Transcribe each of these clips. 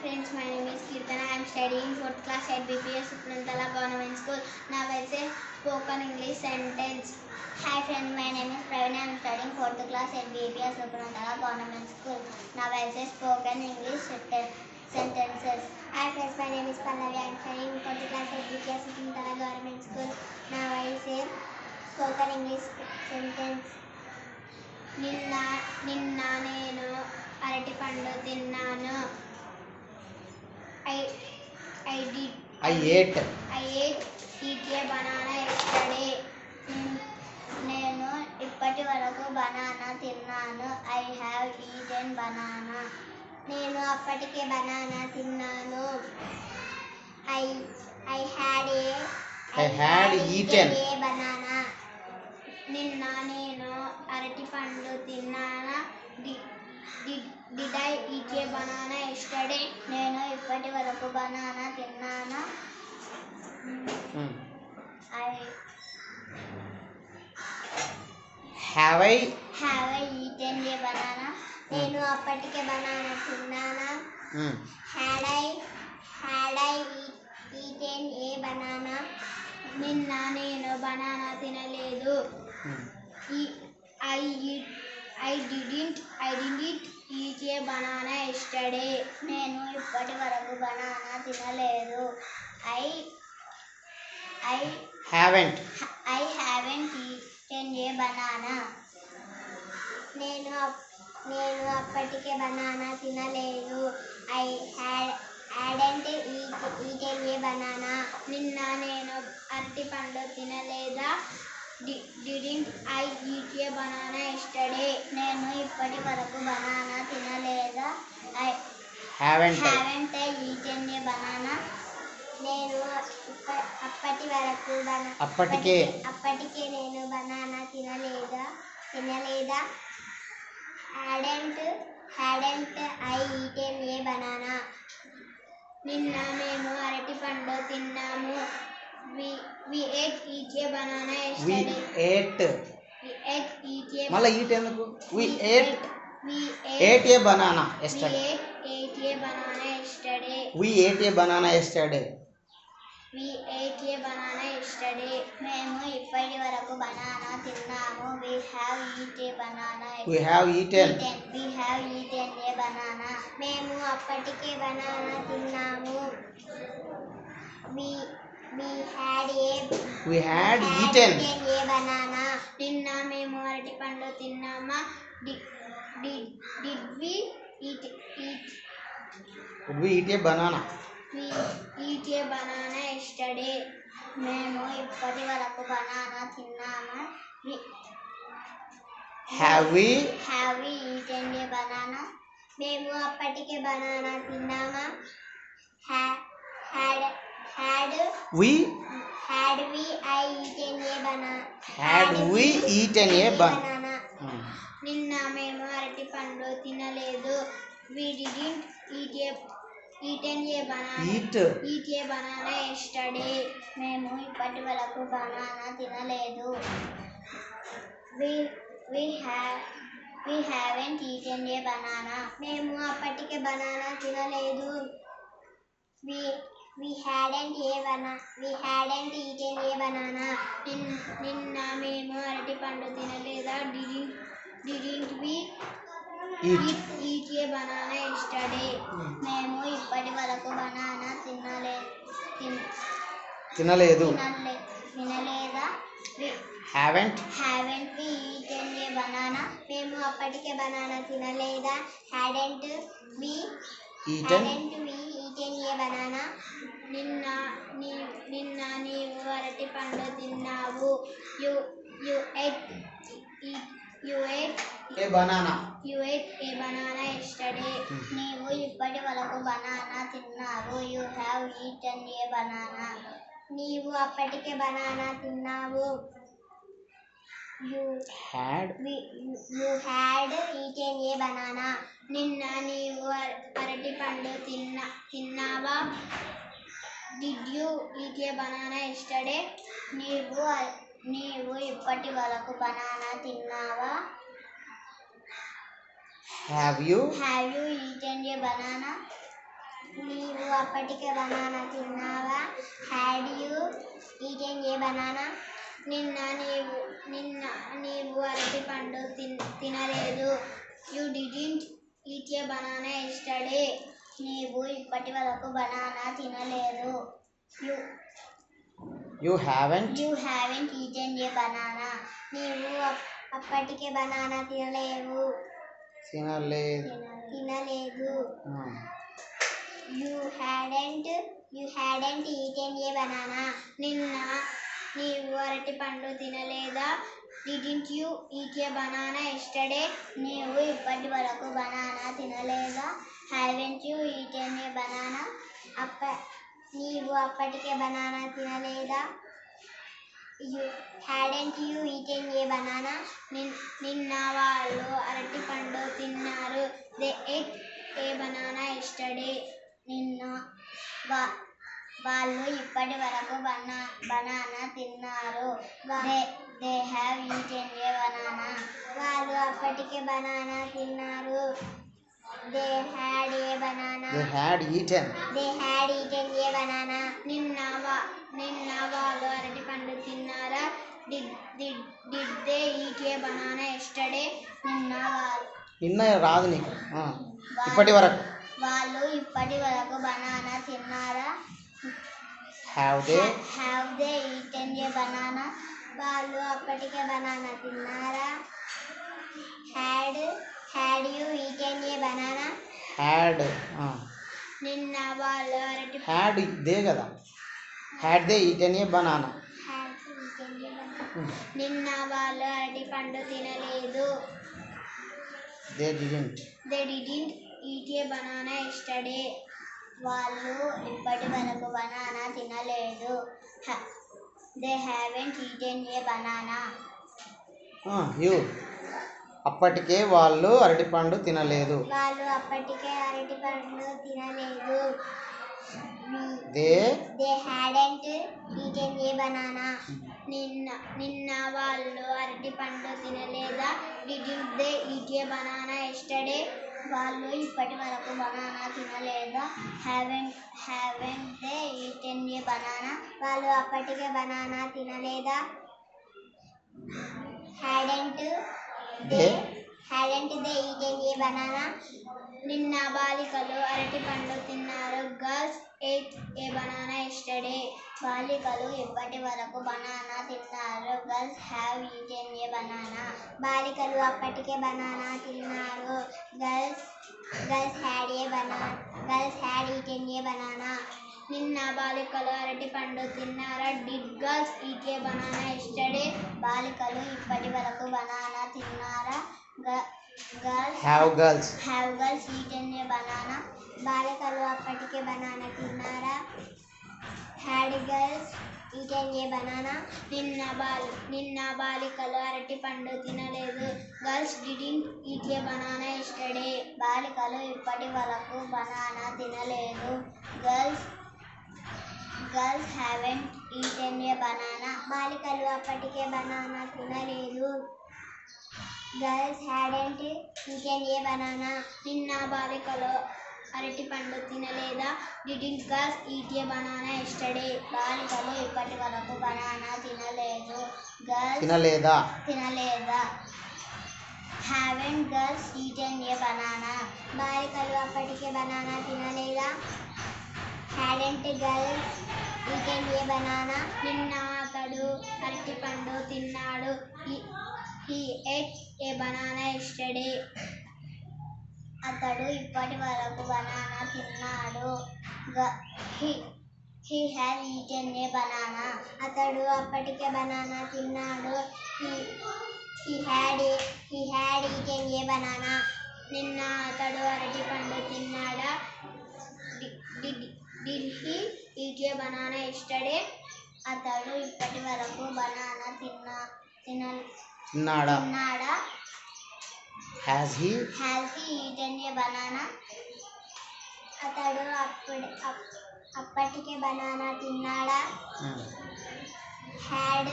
Friends my name is Keerthana I'm studying fourth class at BPS Uppununthala government school now wise spoken English sentence hi friend my name is Praveen I'm studying fourth class at BPS Uppununthala government school now wise spoken English sentences hi friends my name is Pallavi I'm studying fourth class at BPS Uppununthala government school now wise spoken English sentence నిన్న నిన్న నేను అరటి పండు తిన్నాను. I I I ate I ate eat a banana yesterday నేను ఇప్పటి వరకు banana తిన్నాను. ఐ హ్యావ్ ఈటెన్ బనానా నేను అప్పటికే బనానా తిన్నాను. I I had a I had eaten. A banana నిన్న నేను అరటి పండు తిన్నానా? Did I eat a banana yesterday నేను ఇప్పటి వరకు banana తిన్నానా? I have I have I eaten a banana నేను అప్పటికే banana తిన్నానా? Had I had I eaten a banana? నిన్న నేను బనానా తినలేదు. I I didn't I didn't a banana yesterday నేను ఇప్పటి వరకు బనానా తినలేదు. I I haven't I haven't eaten a banana. నేను నేను అప్పటికే బనానా తినలేదు. I had hadn't eaten a banana నిన్న నేను అరటి పండు తినలేదా didn't I eat a banana yesterday నేను ఇప్పటి వరకు బనానా తినలేదా? I haven't I eaten a banana నేను అప్పటి వరకు బనా అప్పటికే. అప్పటికే నేను బనానా తినలేదా? తినలేదా? Hadn't hadn't I eaten a banana నిన్న మేము అరటి పండు తిన్నాము. We we ate eat a banana we yesterday ate we ate eat a మళ్ళీ ఈట్ ఎందుకు? We ate we ate a banana we yesterday ate ate a banana yesterday we ate a banana yesterday we ate a banana yesterday మేము ఇప్పటి వరకు banana తిన్నాము. We have eat a banana we have eaten we have eaten a banana మేము అప్పటికే banana తిన్నాము. We we had a we had eaten a banana నిన్న మేము అరటి పండు తిన్నామా did we eat eat we eat a banana we eat a banana yesterday మేము ఇప్పటి వరకు బనానా తిన్నామా have we have we eaten a banana మేము అప్పటికే బనానా తిన్నామా had had banana had we eaten a ban banana నిన్న మేము అరటి పండు తినలేదు. We didn't eat a eaten a banana eat eat a banana yesterday మేము ఇప్పటి వరకు బనానా తినలేదు. We we have we haven't eaten a banana మేము అప్పటికే బనానా తినలేదు. We we hadn't a banana we hadn't eaten a banana నిన్న మేము అరటి పండు తినలేదా? Didn't we eat eat a banana yesterday మేము ఇప్పటి వరకు బనానా తినలే తిన్- తినలేదు. తినలే తినలేదా? Haven't haven't we eaten a banana మేము అప్పటికే బనానా తినలేదా? Hadn't we eaten hadn't we eaten a banana నిన్న నీ నిన్న నీవు అరటి పండు తిన్నావు. You you ate you ate a banana? You ate a banana yesterday. నీవు ఇప్పటి వరకు బనానా తిన్నావు. You have eaten a banana. నీవు అప్పటికే బనానా తిన్నావు. You had you had eaten a banana. నిన్న నీవు అర- అరటి పండు తిన్నా తిన్నావా? Did you eat a banana yesterday నీవు నీవు ఇప్పటి వరకు బనానా తిన్నావా? Have you have you eaten a banana నీవు అప్పటికే బనానా తిన్నావా? Had you eaten a banana నిన్న నీవు నిన్న నీవు అరటి పండు తిన్ తినలేదు. You didn't eat a banana yesterday నీవు ఇప్పటి వరకు బనానా తినలేదు. You you haven't? You haven't eaten a banana? నీవు అప్- అప్పటికే బనానా తినలేవు. తినలేదు. తినలేదు. You hadn't you hadn't eaten a banana? నిన్న నీవు అరటి పండు తినలేదా? Didn't you eat a banana? Yesterday నీవు ఇప్పటి వరకు బనానా తినలేదా? Haven't you eaten a banana. అప్ప నీవు అప్పటికే బనానా తినలేదా? You hadn't you eaten a banana నిన్న వాళ్ళు అరటి పండు తిన్నారు. They ate a banana yesterday నిన్న వా వాళ్ళు ఇప్పటి వరకు బనా బనానా తిన్నారు. They they have eaten a banana. వాళ్ళు అప్పటికే బనానా తిన్నారు. They had a banana they had eaten they had eaten a banana నిన్న నిన్న వాళ్ళు అరటి పండు తిన్నారా? Did did did they eat a banana yesterday నిన్న వాళ్ళు నిన్న రాదు నీకు. ఇప్పటి వరకు. వాళ్ళు ఇప్పటి వరకు బనానా తిన్నారా? Have they have they eaten a banana వాళ్ళు అప్పటికే బనానా తిన్నారా? Had had you eaten a banana had నిన్న వాళ్ళు అరటి హ్యాడ్ దే కదా. Had they eaten a banana had eaten a banana నిన్న వాళ్ళు అరటి పండు తినలేదు. They didn't they didn't eat a banana yesterday వాళ్ళు ఇప్పటి వరకు బనానా తినలేదు. They haven't eaten a banana you అప్పటికే వాళ్ళు అరటిపండు తినలేదు. వాళ్ళు అప్పటికే అరటి పండు తినలేదు they they hadn't eaten a banana? నిన్న నిన్న వాళ్ళు అరటి పండు తినలేదా didn't they eat a banana yesterday వాళ్ళు ఇప్పటి వరకు బనానా తినలేదా? Haven't haven't they eaten a banana వాళ్ళు అప్పటికే బనానా తినలేదా? Hadn't they hadn't they eaten a banana? నిన్న బాలికలు అరటి పండు తిన్నారు. Girls ate a banana yesterday బాలికలు ఇప్పటి వరకు బనానా తిన్నారు girls have eaten a banana? బాలికలు అప్పటికే బనానా తిన్నారు. Girls girls had a banana girls had eaten a banana? నిన్న బాలికలు అరటి పండు తిన్నారా? Did girls eat a banana yesterday బాలికలు ఇప్పటి వరకు బనానా తిన్నారా? Girls have girls have girls eaten a banana బాలికలు అప్పటికే బనానా తిన్నారా? Had girls eaten a banana నిన్న బాలి నిన్న బాలికలు అరటి పండు తినలేదు. Girls didn't eat a banana yesterday బాలికలు ఇప్పటి వరకు బనానా తినలేదు. Girls girls haven't eaten a banana. బాలికలు అప్పటికే బనానా తినలేదు. Girls hadn't eaten a banana. నిన్న బాలికలు అరటి పండు తినలేదా? Didn't girls eat a banana yesterday బాలికలు ఇప్పటి వరకు బనానా తినలేదు. గర్ల్స్ తినలేదా? తినలేదా? Haven't girls eaten a banana. బాలికలు అప్పటికే బనానా తినలేదా? Hadn't girls eaten a banana నిన్న అతడు అరటి పండు తిన్నాడు he ate a banana yesterday అతడు ఇప్పటి వరకు బనానా తిన్నాడు he have eaten a banana అతడు అప్పటికే బనానా తిన్నాడు he had he had eaten a banana నిన్న అతడు అరటి పండు తిన్నాడా did he eat a banana yesterday అతడు ఇప్పటి వరకు బనానా తిన్నా తిన తిన్నాడా? తిన్నాడా? Has he has he eaten a banana అతడు అప్పుడు అప్- అప్పటికే బనానా తిన్నాడా? Had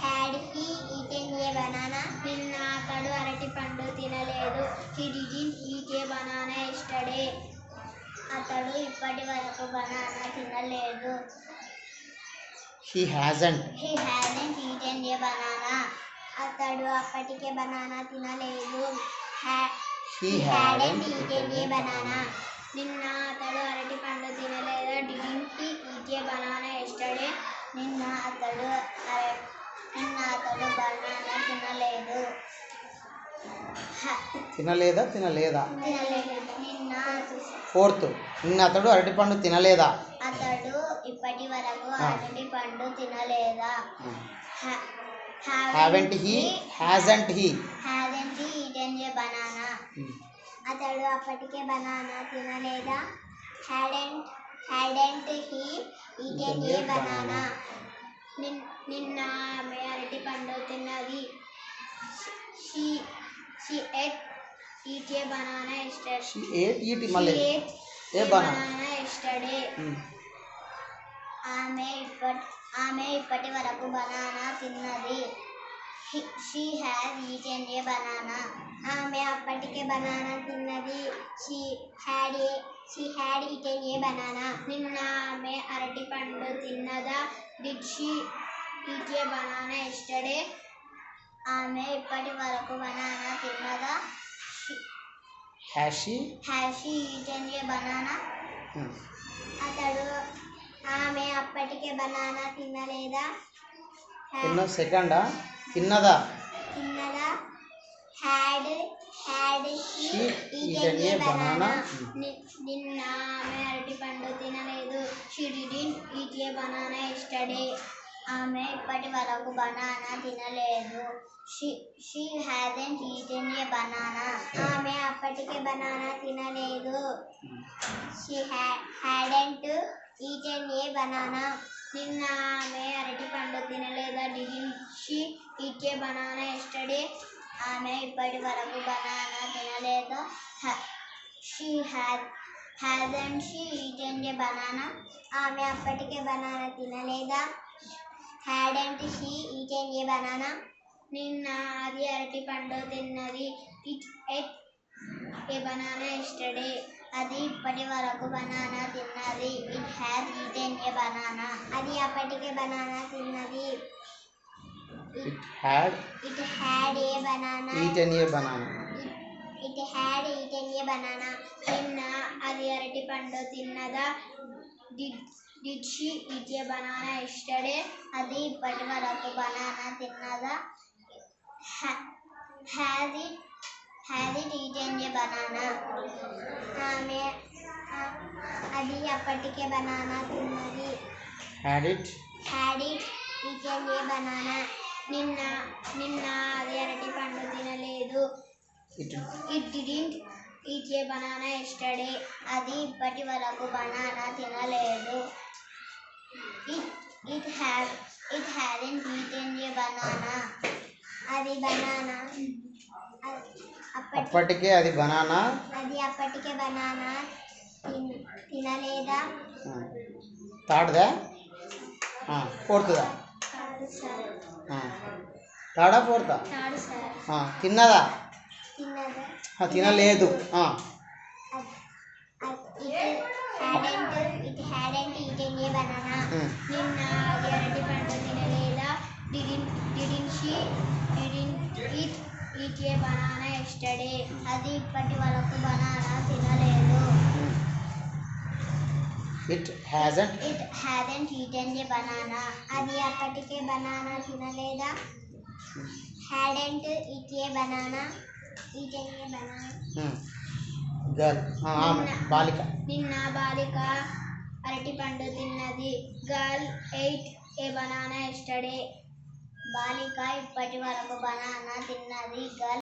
had he eaten a banana నిన్న అతడు అరటి పండు తినలేదు. He didn't eat a banana yesterday అతడు ఇప్పటి వరకు బనానా తినలేదు. He hasn't he hasn't eaten a banana అతడు అప్పటికే బనానా తినలేదు. He hadn't eaten a banana నిన్న అతడు అరటి పండు తినలేదు. Didn't eat a banana yesterday నిన్న అతడు నిన్న అతడు బనానా తినలేదు. తినలేదా? తినలేదా? తినలేదు. ఫోర్త్. నిన్న అతడు అరటిపండు తినలేదా? అతడు ఇప్పటి వరకు ఆ. అరటి పండు తినలేదా? Haven't he hasn't he eaten a banana అతడు అప్పటికే బనానా తినలేదా? Hadn't hadn't he eaten a banana నిన్ నిన్న ఆమె అరటి పండు తిన్నది. She she ate eat a banana yesterday a ఈటి మళ్ళీ ఏ banana? బనానా ఎస్టర్డే ఆమె ఇప్పటి ఆమె ఇప్పటి వరకు బనానా తిన్నది she has eaten a banana ఆమె అప్పటికే బనానా తిన్నది she had a she had eaten a banana నిన్న ఆమె అరటి పండు తిన్నదా did she eat a banana yesterday ఆమె ఇప్పటి వరకు బనానా తిన్నదా has she has she eaten a banana అతడు ఆమె అప్పటికే బనానా తినలేదా? తిన్న సెకండా? తిన్నదా? తిన్నదా? Had had eaten a banana. నిన్న ఆమె అరటి పండు తినలేదు. She didn't eat a banana yesterday ఆమె ఇప్పటి వరకు బనానా తినలేదు. She she hasn't eaten a banana. ఆమె అప్పటికే బనానా తినలేదు. She hadn't eaten a banana. నిన్న ఆమె అరటి పండు తినలేదా? డిజిన్ షీ ఈట్ బనానా ఎస్టర్డే. ఆమె ఇప్పటి వరకు బనానా తినలేదు? She had hasn't she eaten a banana. ఆమె అప్పటికే బనానా తినలేదా? Hadn't she eaten a banana నిన్న అది అరటి పండు తిన్నది. It ate a banana yesterday అది ఇప్పటి వరకు బనానా తిన్నది. It has eaten a banana అది అప్పటికే బనానా తిన్నది. It had it had a banana eaten a banana it had eaten a banana నిన్న అది అరటి పండు తిన్నదా? Did eat a banana yesterday అది ఇప్పటి వరకు బనానా తిన్నదా? Has it has it eaten a banana. ఆమె అది అప్పటికే బనానా తిన్నది. Had it had it eaten a banana. నిన్న నిన్న అది అరటి పండు తినలేదు. It didn't eat a banana yesterday అది ఇప్పటి వరకు బనానా తినలేదు. It it have it hadn't eaten a banana అది బనానా అప్పటి అప్పటికే అది బనానా అది అప్పటికే బనానా తిన్ తినలేదా? థర్డా ఫోర్తా కాదు సార్. తిన్నదా? తినలేదు. ఆ, it hadn't it hadn't eaten a banana um. నిన్న అది అరటి పండు తినలేదా didn't didn't she didn't eat eat a banana yesterday అది ఇప్పటి వరకు బనానా తినలేదు it hasn't it hadn't eaten a banana అది అప్పటికే బనానా తినలేదా hadn't eat a banana eaten a banana girl. ఆమె బాలిక. నిన్న బాలిక అరటి పండు తిన్నది. Girl ate a banana yesterday బాలిక ఇప్పటి వరకు బనానా తిన్నది. గర్ల్